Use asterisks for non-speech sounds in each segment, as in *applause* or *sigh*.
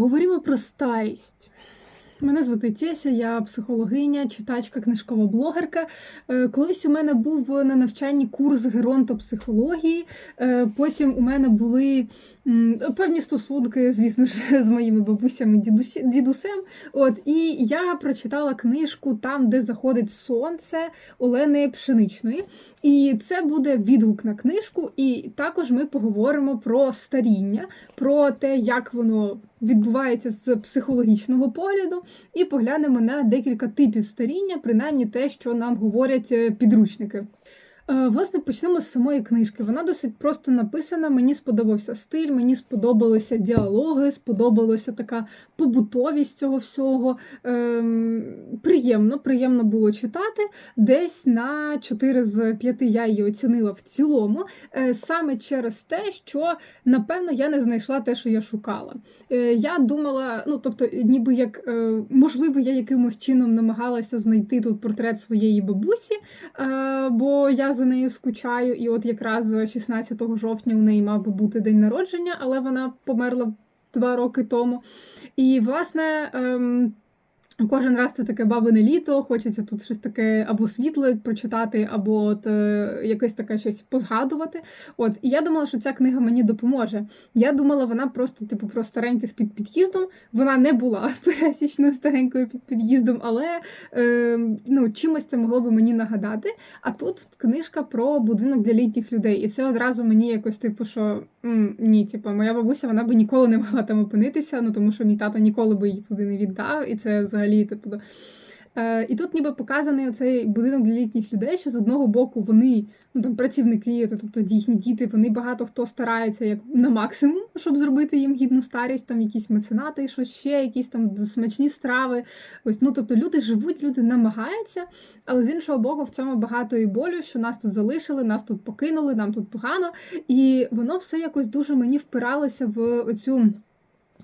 Поговоримо про старість. Мене звати Теся, я психологиня, читачка, книжкова блогерка. Е, Колись у мене був на навчанні курс геронтопсихології. Е, Потім у мене були певні стосунки, звісно ж, з моїми бабусями, дідусем. От і я прочитала книжку там, де заходить сонце Олени Пшеничної. І це буде відгук на книжку. І також ми поговоримо про старіння, про те, як воно відбувається з психологічного погляду, і поглянемо на декілька типів старіння, принаймні те, що нам говорять е, підручники. Е, Власне, почнемо з самої книжки. Вона досить просто написана. Мені сподобався стиль, мені сподобалися діалоги, сподобалася така побутовість цього всього. Ем, приємно, приємно було читати. Десь на 4 з 5 я її оцінила в цілому, е, саме через те, що напевно я не знайшла те, що я шукала. Е, Я думала, ну тобто, ніби як е, можливо, я якимось чином намагалася знайти тут портрет своєї бабусі, е, бо я за нею скучаю, і от якраз 16 жовтня у неї мав би бути день народження, але вона померла два роки тому. І, власне. ем, Кожен раз це таке бабине літо, хочеться тут щось таке або світле прочитати, або от, е, якесь таке щось позгадувати. От, і я думала, що ця книга мені допоможе. Я думала, вона просто, типу, про стареньких під під'їздом. Вона не була *laughs* пересічною старенькою під під'їздом, але е, ну, чимось це могло би мені нагадати. А тут книжка про будинок для літніх людей. І це одразу мені якось, типу, що м, ні, типу, моя бабуся вона би ніколи не могла там опинитися, ну тому що мій тато ніколи би її туди не віддав, і це взагалі, типу. Е, і тут ніби показаний цей будинок для літніх людей, що з одного боку вони, ну там працівники, тобто їхні діти, вони багато хто старається як на максимум, щоб зробити їм гідну старість, там якісь меценати, щось ще, якісь там смачні страви. Ось, ну тобто люди живуть, люди намагаються, але з іншого боку, в цьому багато і болю, що нас тут залишили, нас тут покинули, нам тут погано. І воно все якось дуже мені впиралося в оцю.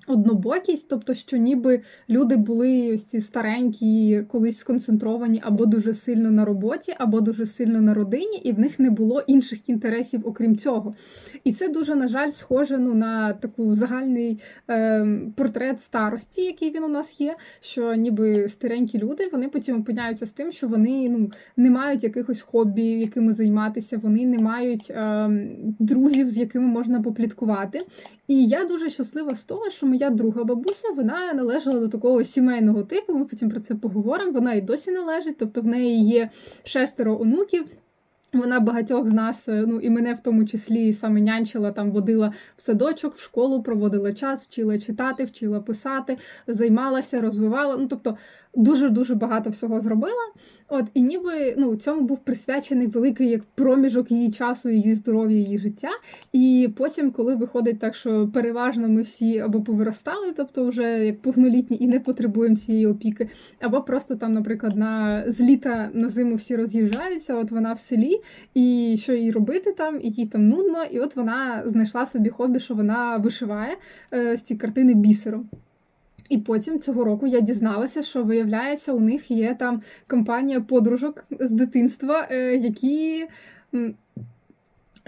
Однобокість, тобто, що ніби люди були ось ці старенькі, колись сконцентровані або дуже сильно на роботі, або дуже сильно на родині, і в них не було інших інтересів, окрім цього. І це дуже, на жаль, схоже ну, на таку загальний е, портрет старості, який він у нас є. Що ніби старенькі люди вони потім опиняються з тим, що вони ну, не мають якихось хобі, якими займатися, вони не мають е, друзів, з якими можна попліткувати. І я дуже щаслива з того, що моя друга бабуся вона належала до такого сімейного типу. Ми потім про це поговоримо. Вона і досі належить, тобто в неї є шестеро онуків. Вона багатьох з нас, ну і мене в тому числі саме нянчила, там водила в садочок, в школу, проводила час, вчила читати, вчила писати, займалася, розвивала. Ну тобто дуже дуже багато всього зробила. От і ніби ну цьому був присвячений великий як проміжок її часу, її здоров'я, її життя. І потім, коли виходить так, що переважно ми всі або повиростали, тобто вже як повнолітні і не потребуємо цієї опіки, або просто там, наприклад, на з літа на зиму всі роз'їжджаються. От вона в селі, і що їй робити там, і їй там нудно. І от вона знайшла собі хобі, що вона вишиває е, з ці картини бісером. І потім цього року я дізналася, що виявляється, у них є там компанія подружок з дитинства, е, які.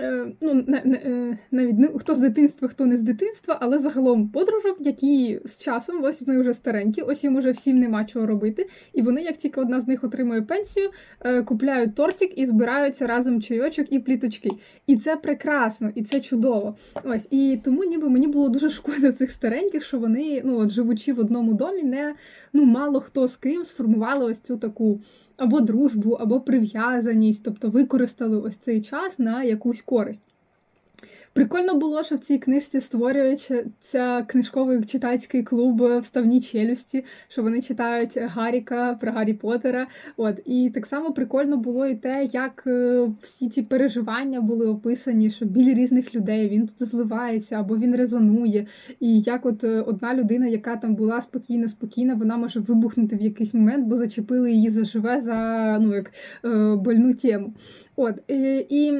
Е, ну, е, навіть хто з дитинства, хто не з дитинства, але загалом подружок, які з часом, ось вони вже старенькі, ось їм уже всім нема чого робити. І вони, як тільки одна з них отримує пенсію, е, купляють тортик і збираються разом чайочок і пліточки. І це прекрасно, і це чудово. Ось і тому, ніби мені було дуже шкода цих стареньких, що вони, ну от живучи в одному домі, не ну мало хто з ким сформували ось цю таку або дружбу, або прив'язаність, тобто використали ось цей час на якусь користь. Прикольно було, що в цій книжці створюється книжковий читацький клуб вставні челюсті, що вони читають Гарріка про Гаррі Поттера. От і так само прикольно було і те, як е, всі ці переживання були описані, що біль різних людей він тут зливається або він резонує. І як от е, одна людина, яка там була спокійна, спокійна, вона може вибухнути в якийсь момент, бо зачепили її заживе за ну як е, больну тему. От і.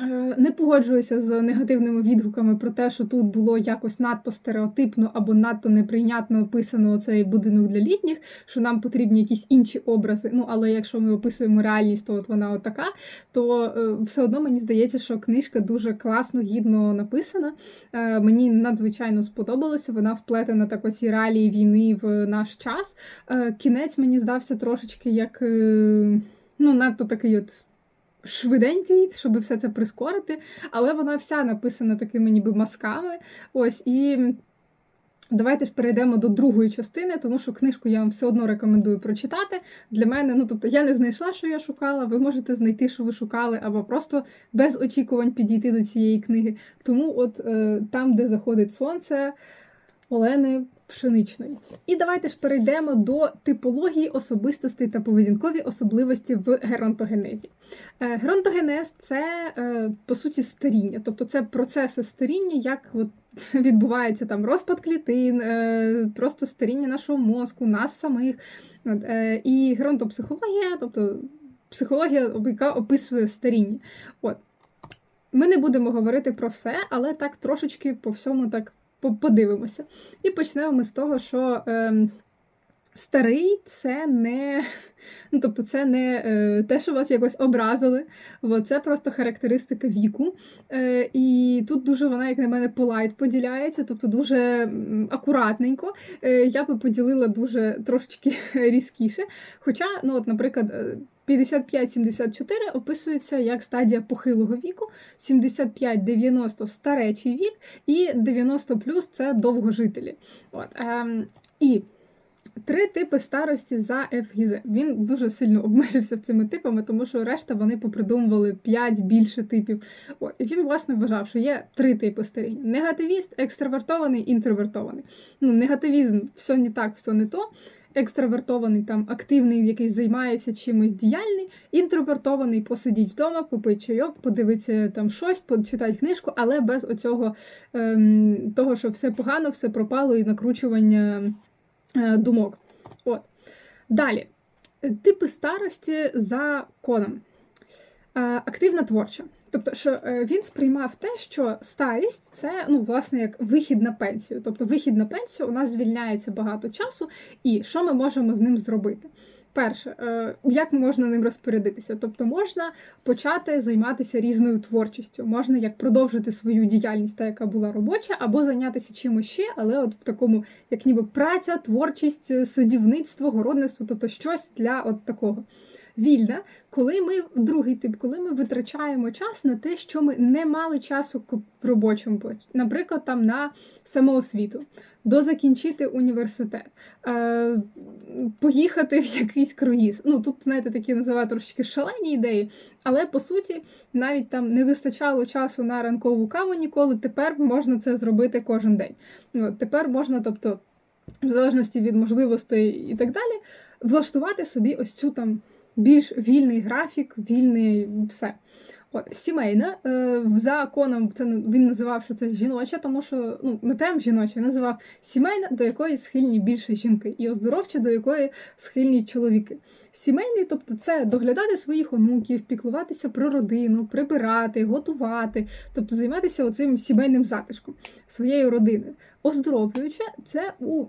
Е, Не погоджуюся з негативними відгуками про те, що тут було якось надто стереотипно або надто неприйнятно описано цей будинок для літніх, що нам потрібні якісь інші образи. Ну, але якщо ми описуємо реальність, то от вона отака, то е, все одно мені здається, що книжка дуже класно, гідно написана. Е, Мені надзвичайно сподобалося. Вона вплетена так ось і реалії війни в наш час. Кінець мені здався трошечки як ну, надто такий от швиденький, щоб все це прискорити, але вона вся написана такими ніби мазками. Ось і. Давайте ж перейдемо до другої частини, тому що книжку я вам все одно рекомендую прочитати. Для мене, ну тобто, я не знайшла, що я шукала. Ви можете знайти, що ви шукали, або просто без очікувань підійти до цієї книги. Тому, от е, там, де заходить сонце, Олени Пшеничної. І давайте ж перейдемо до типології особистостей та поведінкові особливості в геронтогенезі. Е, Геронтогенез це е, по суті старіння, тобто це процеси старіння, як от *laughs* відбувається там розпад клітин, е, просто старіння нашого мозку, нас самих. І геронтопсихологія, тобто психологія, яка описує старіння. От. Ми не будемо говорити про все, але так трошечки по всьому так подивимося. І почнемо ми з того, що е, старий це не, ну, тобто це не е, те, що вас якось образили, бо це просто характеристика віку. Е, і тут дуже вона, як на мене, полайт поділяється, тобто дуже акуратненько. Е, я би поділила дуже трошечки *laughs* різкіше. Хоча, ну, от, наприклад, е, 55-74 описується як стадія похилого віку, 75-90 старечий вік, і 90 плюс це довгожителі. От, ем, і Три типи старості за Ефгізе. Він дуже сильно обмежився цими типами, тому що решта вони попридумували 5 більше типів. От, і він, власне, вважав, що є три типи старіння: негативіст, екстравертований, інтровертований. Ну, негативізм все не так, все не то. Екстравертований там активний, який займається чимось діяльний, інтровертований посидіть вдома, попить чайок, подивитися там щось, почитати книжку, але без оцього ем, того, що все погано, все пропало і накручування е, думок. От. Далі. Типи старості за коном. Е, активна творча. Тобто, що е, він сприймав те, що старість це ну, власне як вихід на пенсію. Тобто, вихід на пенсію у нас звільняється багато часу, і що ми можемо з ним зробити? Перше, е, як можна ним розпорядитися? Тобто можна почати займатися різною творчістю, можна як продовжити свою діяльність, та яка була робоча, або зайнятися чимось ще, але от в такому, як ніби праця, творчість, садівництво, городництво, тобто щось для от такого. Вільна, коли ми другий тип, коли ми витрачаємо час на те, що ми не мали часу в робочому наприклад, там на самоосвіту, дозакінчити університет, е, поїхати в якийсь круїз. Ну тут, знаєте, такі називають трошки шалені ідеї, але по суті навіть там не вистачало часу на ранкову каву ніколи. Тепер можна це зробити кожен день. От, Тепер можна, тобто, в залежності від можливостей і так далі, влаштувати собі ось цю там більш вільний графік, вільний все. От, Сімейна, е, за коном це він називав, що це жіноча, тому що ну не прям жіноча, називав сімейна, до якої схильні більше жінки, і оздоровча, до якої схильні чоловіки. Сімейний, тобто це доглядати своїх онуків, піклуватися про родину, прибирати, готувати, тобто займатися оцим сімейним затишком своєю родиною. Оздоровлююча це у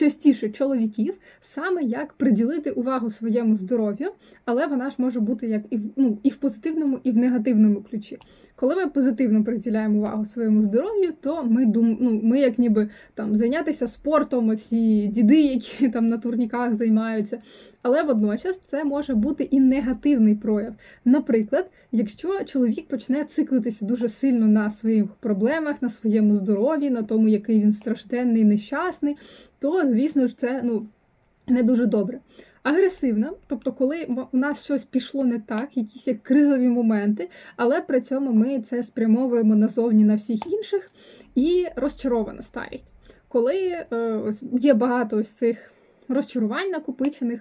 частіше чоловіків, саме як приділити увагу своєму здоров'ю, але вона ж може бути як і в ну, і в позитивному, і в негативному ключі. Коли ми позитивно приділяємо увагу своєму здоров'ю, то ми дум, ну, ми як ніби там зайнятися спортом, оці діди, які *laughs* там на турніках займаються. Але водночас це може бути і негативний прояв. Наприклад, якщо чоловік почне циклитися дуже сильно на своїх проблемах, на своєму здоров'ї, на тому, який він стражденний, нещасний, то, звісно ж, це ну, не дуже добре. Агресивна, тобто, коли у нас щось пішло не так, якісь як кризові моменти, але при цьому ми це спрямовуємо назовні на всіх інших, і розчарована старість. Коли е, є багато ось цих розчарувань накопичених,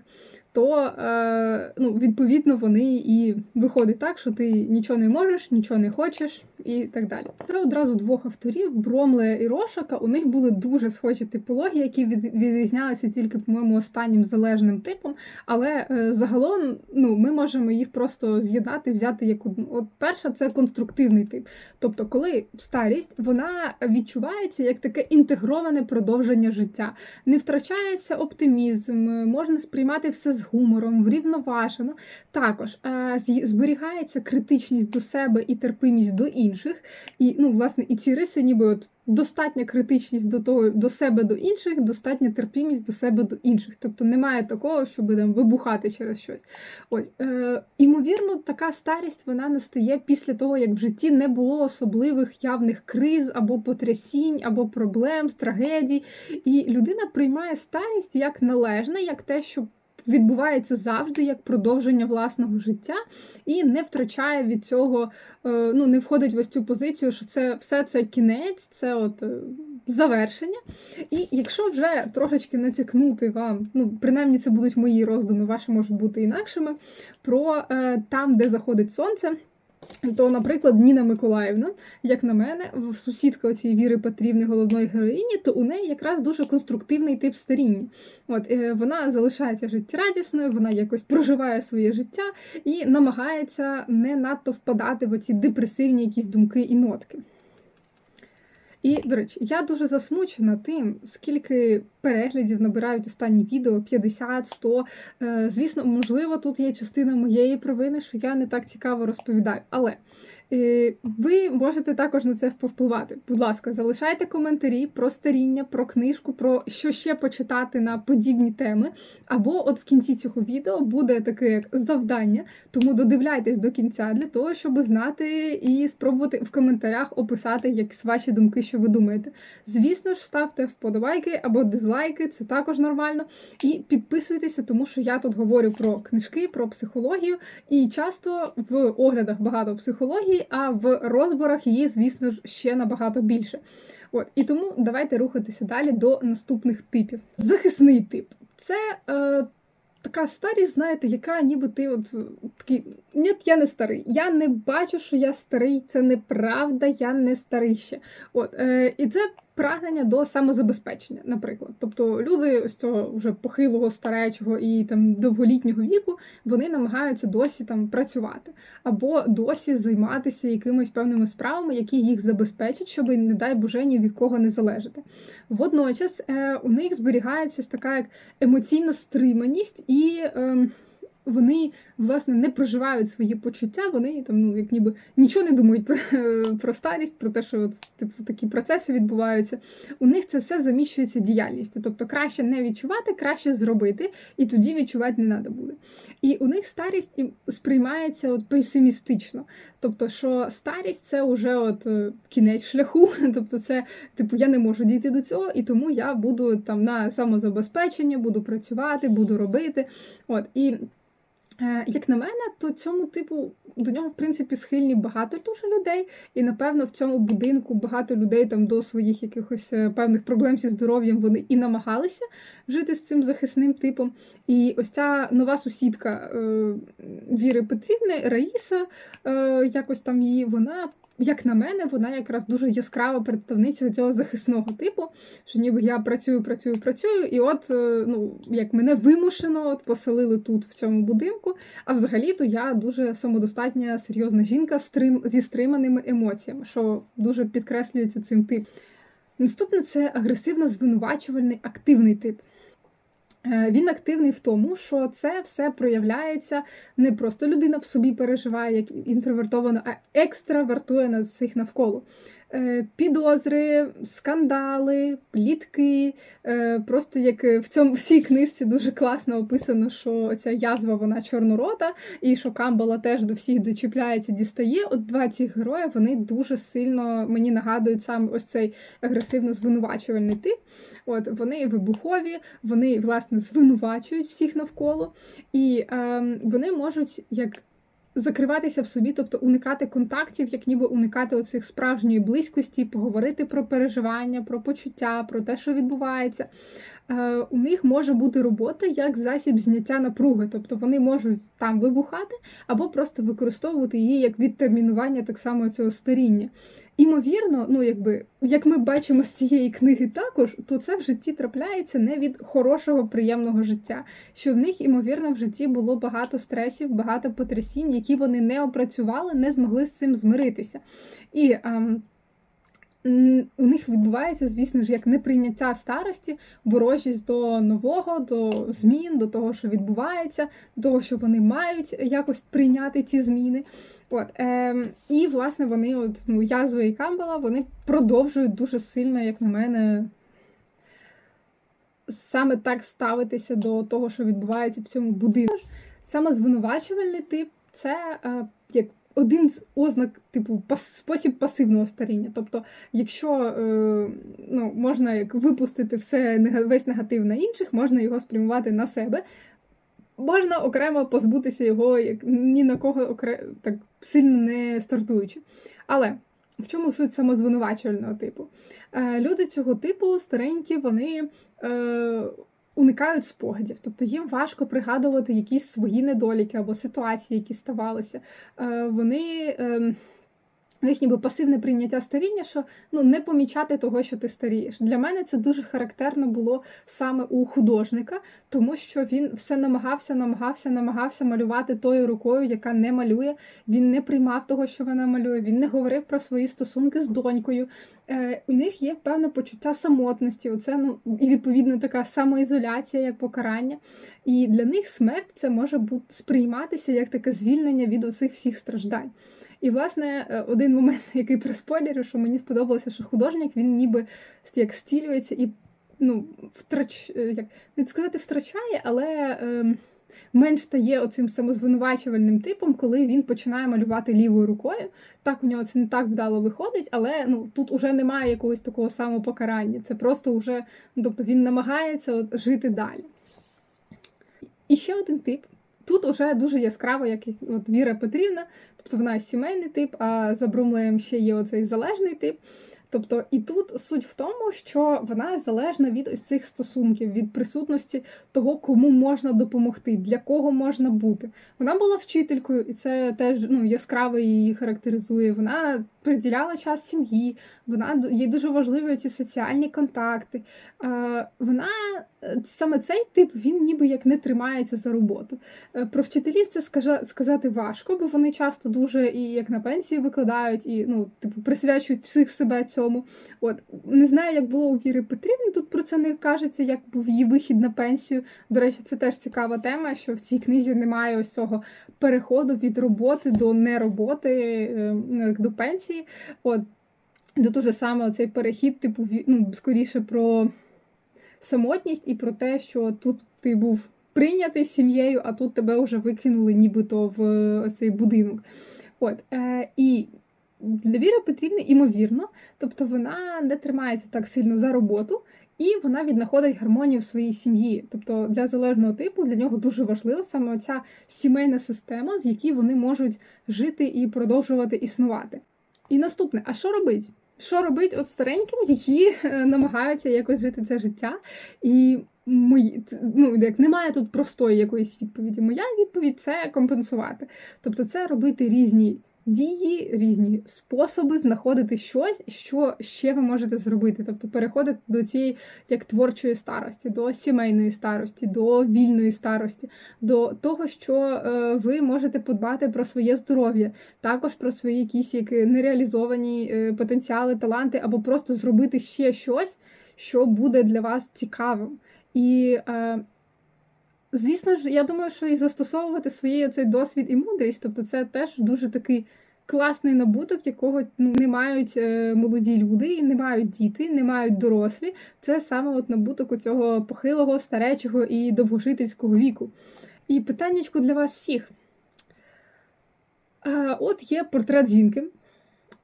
то е, ну, відповідно вони і виходить так, що ти нічого не можеш, нічого не хочеш і так далі. Це одразу двох авторів Бромле і Рошака. У них були дуже схожі типології, які від, відрізнялися тільки, по-моєму, останнім залежним типом. Але е, загалом ну, ми можемо їх просто з'єднати, взяти як одну. От перша це конструктивний тип. Тобто, коли старість вона відчувається як таке інтегроване продовження життя, не втрачається оптимізм, можна сприймати все з гумором, врівноважено. Також е, зберігається критичність до себе і терпимість до інших. І ну, власне, і ці риси, ніби от достатня критичність до того до себе до інших, достатня терпімість до себе до інших. Тобто немає такого, щоб там вибухати через щось. Ось е, імовірно, така старість вона настає після того, як в житті не було особливих явних криз або потрясінь, або проблем, трагедій. І людина приймає старість як належне, як те, що відбувається завжди як продовження власного життя і не втрачає від цього, е, ну не входить в ось цю позицію, що це все це кінець, це от е, завершення. І якщо вже трошечки натякнути вам, ну принаймні це будуть мої роздуми, ваші можуть бути інакшими, про е, там, де заходить сонце. То, наприклад, Ніна Миколаївна, як на мене, сусідка цієї Віри Петрівни, головної героїні, то у неї якраз дуже конструктивний тип старіння. От е, вона залишається життєрадісною, вона якось проживає своє життя і намагається не надто впадати в оці депресивні якісь думки і нотки. І, до речі, я дуже засмучена тим, скільки переглядів набирають останні відео 50, 100. Е, звісно, можливо, тут є частина моєї провини, що я не так цікаво розповідаю. Але ви можете також на це повпливати. Будь ласка, залишайте коментарі про старіння, про книжку, про що ще почитати на подібні теми. Або от в кінці цього відео буде таке як завдання, тому додивляйтесь до кінця для того, щоб знати і спробувати в коментарях описати якісь ваші думки, що ви думаєте. Звісно ж, ставте вподобайки або дизлайки, це також нормально. І підписуйтеся, тому що я тут говорю про книжки, про психологію, і часто в оглядах багато психології а в розборах її, звісно ж, ще набагато більше. От І тому давайте рухатися далі до наступних типів. Захисний тип це. Е, Така старість, знаєте, яка ніби ти от такий. Ні, я не старий. Я не бачу, що я старий, це неправда, я не старий ще. От, е, І це прагнення до самозабезпечення, наприклад. Тобто люди з цього вже похилого, старечого і там довголітнього віку вони намагаються досі там працювати або досі займатися якимись певними справами, які їх забезпечать, щоб, не дай Боже, ні від кого не залежати. Водночас е, у них зберігається така як емоційна стриманість і. Е, вони власне не проживають свої почуття, вони там, ну як ніби нічого не думають про, *laughs* про старість, про те, що от, типу такі процеси відбуваються. У них це все заміщується діяльністю. Тобто краще не відчувати, краще зробити, і тоді відчувати не треба буде. І у них старість і сприймається от песимістично. Тобто, що старість це вже от е, кінець шляху, *laughs* тобто, це типу я не можу дійти до цього, і тому я буду там на самозабезпечення, буду працювати, буду робити. От і. Е, як на мене, то цьому типу до нього в принципі схильні багато дуже людей, і напевно в цьому будинку багато людей там до своїх якихось е, певних проблем зі здоров'ям вони і намагалися жити з цим захисним типом. І ось ця нова сусідка е, Віри Петрівни Раїса, е, якось там її вона як на мене, вона якраз дуже яскрава представниця цього захисного типу, що ніби я працюю, працюю, працюю, і от е, ну, як мене вимушено от поселили тут, в цьому будинку. А взагалі-то я дуже самодостатня, серйозна жінка стрим, зі стриманими емоціями, що дуже підкреслюється цим типом. Наступне це агресивно-звинувачувальний активний тип. Е, він активний в тому, що це все проявляється не просто людина в собі переживає як інтровертовано, а екстравертує на всіх навколо. Е, підозри, скандали, плітки. Е, просто як в цьому в цій книжці дуже класно описано, що ця язва вона чорнорота, і що Камбала теж до всіх дочіпляється, дістає. От два ці герої вони дуже сильно мені нагадують саме ось цей агресивно-звинувачувальний тип. От Вони вибухові, вони власне звинувачують всіх навколо, і е, вони можуть як закриватися в собі, тобто уникати контактів, як ніби уникати оцих справжньої близькості, поговорити про переживання, про почуття, про те, що відбувається. Е, у них може бути робота як засіб зняття напруги, тобто вони можуть там вибухати або просто використовувати її як відтермінування так само цього старіння. Імовірно, ну якби як ми бачимо з цієї книги також, то це в житті трапляється не від хорошого, приємного життя. Що в них, імовірно, в житті було багато стресів, багато потрясінь, які вони не опрацювали, не змогли з цим змиритися. І ем, у них відбувається, звісно ж, як неприйняття старості, ворожість до нового, до змін, до того, що відбувається, до того, що вони мають якось прийняти ці зміни. От, е, І, власне, вони, от, ну, язва і Камбела, вони продовжують дуже сильно, як на мене, саме так ставитися до того, що відбувається в цьому будинку. Саме звинувачувальний тип це е, як один з ознак, типу, пас, спосіб пасивного старіння. Тобто, якщо е, ну, можна як випустити все весь негатив на інших, можна його спрямувати на себе. Можна окремо позбутися його, як ні на кого окремо, так сильно не стартуючи. Але в чому суть самозвинувачувального типу? Е, Люди цього типу старенькі, вони. Е, уникають спогадів, тобто їм важко пригадувати якісь свої недоліки або ситуації, які ставалися. Е, вони в них ніби пасивне прийняття старіння, що ну не помічати того, що ти старієш. Для мене це дуже характерно було саме у художника, тому що він все намагався, намагався, намагався малювати тою рукою, яка не малює. Він не приймав того, що вона малює. Він не говорив про свої стосунки з донькою. Е, У них є певне почуття самотності. Оце ну і відповідно така самоізоляція, як покарання. І для них смерть це може бути сприйматися як таке звільнення від оцих всіх страждань. І, власне, е, один момент, *laughs* який приспойлерю, що мені сподобалося, що художник він ніби як стілюється і ну, втрач, е, як не сказати, втрачає, але е, менш стає оцим самозвинувачувальним типом, коли він починає малювати лівою рукою. Так, у нього це не так вдало виходить, але ну, тут уже немає якогось такого самопокарання. Це просто вже, ну, тобто він намагається от, жити далі. І ще один тип. Тут уже дуже яскраво, як от Віра Петрівна, тобто вона сімейний тип, а за Брумлеєм ще є оцей залежний тип. Тобто, і тут суть в тому, що вона залежна від ось цих стосунків, від присутності того, кому можна допомогти, для кого можна бути. Вона була вчителькою, і це теж ну, яскраво її характеризує. Вона приділяла час сім'ї, вона їй дуже важливі ці соціальні контакти. Вона е, саме цей тип він ніби як не тримається за роботу. Е, про вчителів це сказати важко, бо вони часто дуже і як на пенсії викладають, і ну, типу, присвячують всіх себе цьому. От не знаю, як було у Віри Петрівни. Тут про це не кажеться, як був її вихід на пенсію. До речі, це теж цікава тема, що в цій книзі немає ось цього переходу від роботи до нероботи, е, ну, до пенсії. От, Де дуже саме цей перехід, типу, ну, скоріше про самотність і про те, що тут ти був прийнятий сім'єю, а тут тебе вже викинули нібито в е, цей будинок. От, е, І для Петрівни, імовірно, тобто вона не тримається так сильно за роботу, і вона віднаходить гармонію в своїй сім'ї. Тобто для залежного типу для нього дуже важлива саме ця сімейна система, в якій вони можуть жити і продовжувати існувати. І наступне, а що робить? Що робить от стареньким, які е, намагаються якось жити це життя? І мої, ну, як немає тут простої якоїсь відповіді. Моя відповідь це компенсувати. Тобто, це робити різні дії, різні способи знаходити щось, що ще ви можете зробити. Тобто переходити до цієї як творчої старості, до сімейної старості, до вільної старості, до того, що е, ви можете подбати про своє здоров'я, також про свої якісь як нереалізовані е, потенціали, таланти, або просто зробити ще щось, що буде для вас цікавим. І е, Звісно ж, я думаю, що і застосовувати свій цей досвід і мудрість, тобто це теж дуже такий класний набуток, якого ну, не мають е, молоді люди, і не мають діти, не мають дорослі. Це саме от набуток у цього похилого, старечого і довгожительського віку. І питаннячко для вас всіх. От є портрет жінки.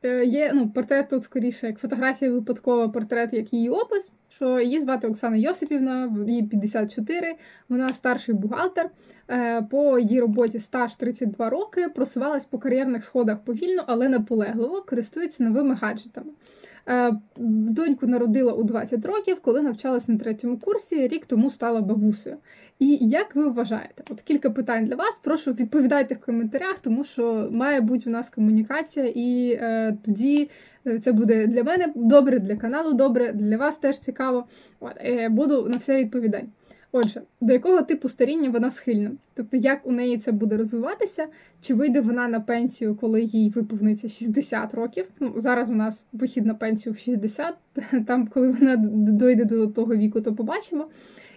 Е, Є ну, портрет тут скоріше як фотографія випадкова, портрет як її опис, що її звати Оксана Йосипівна, їй 54, вона старший бухгалтер. Е, По її роботі стаж 32 роки, просувалась по кар'єрних сходах повільно, але наполегливо, користується новими гаджетами. Е, Доньку народила у 20 років, коли навчалась на третьому курсі, рік тому стала бабусею. І як ви вважаєте? От кілька питань для вас. Прошу відповідайте в коментарях, тому що має бути у нас комунікація, і е, тоді е, це буде для мене добре, для каналу добре, для вас теж цікаво. От, е, буду на все відповідати. Отже, до якого типу старіння вона схильна? Тобто, як у неї це буде розвиватися? Чи вийде вона на пенсію, коли їй виповниться 60 років? Ну, зараз у нас вихід на пенсію в 60, *laughs* там, коли вона дойде до того віку, то побачимо.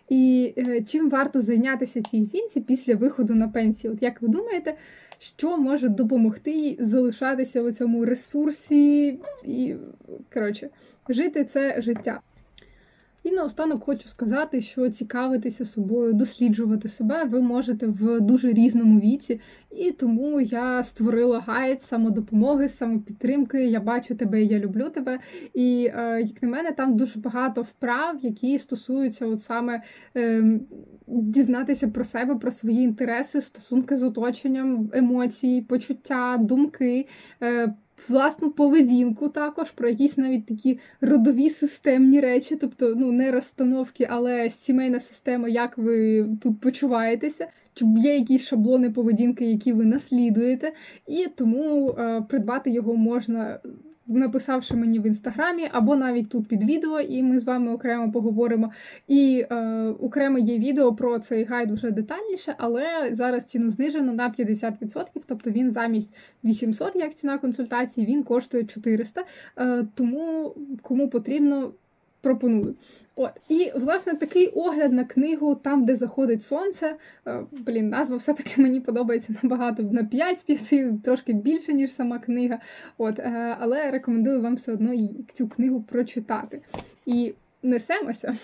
І е, чим варто зайнятися цій жінці після виходу на пенсію? От як ви думаєте, що може допомогти їй залишатися у цьому ресурсі і коротше, жити це життя? І наостанок хочу сказати, що цікавитися собою, досліджувати себе ви можете в дуже різному віці, і тому я створила гайд самодопомоги, самопідтримки. Я бачу тебе, я люблю тебе. І е, як на мене, там дуже багато вправ, які стосуються от саме е, дізнатися про себе, про свої інтереси, стосунки з оточенням, емоції, почуття, думки. Е, Власну поведінку також про якісь навіть такі родові системні речі, тобто ну не розстановки, але сімейна система, як ви тут почуваєтеся, чи є якісь шаблони поведінки, які ви наслідуєте, і тому е, придбати його можна. Написавши мені в інстаграмі, або навіть тут під відео, і ми з вами окремо поговоримо. І е, окремо є відео про цей гайд вже детальніше, але зараз ціну знижено на 50%, тобто він замість 800, як ціна консультації, він коштує 400. Е, тому кому потрібно, пропоную. От, і власне такий огляд на книгу там, де заходить сонце. Е, Блін, назва все-таки *laughs* мені подобається набагато на 5 з 5, трошки більше, ніж сама книга. От, е, але рекомендую вам все одно цю книгу прочитати. І несемося.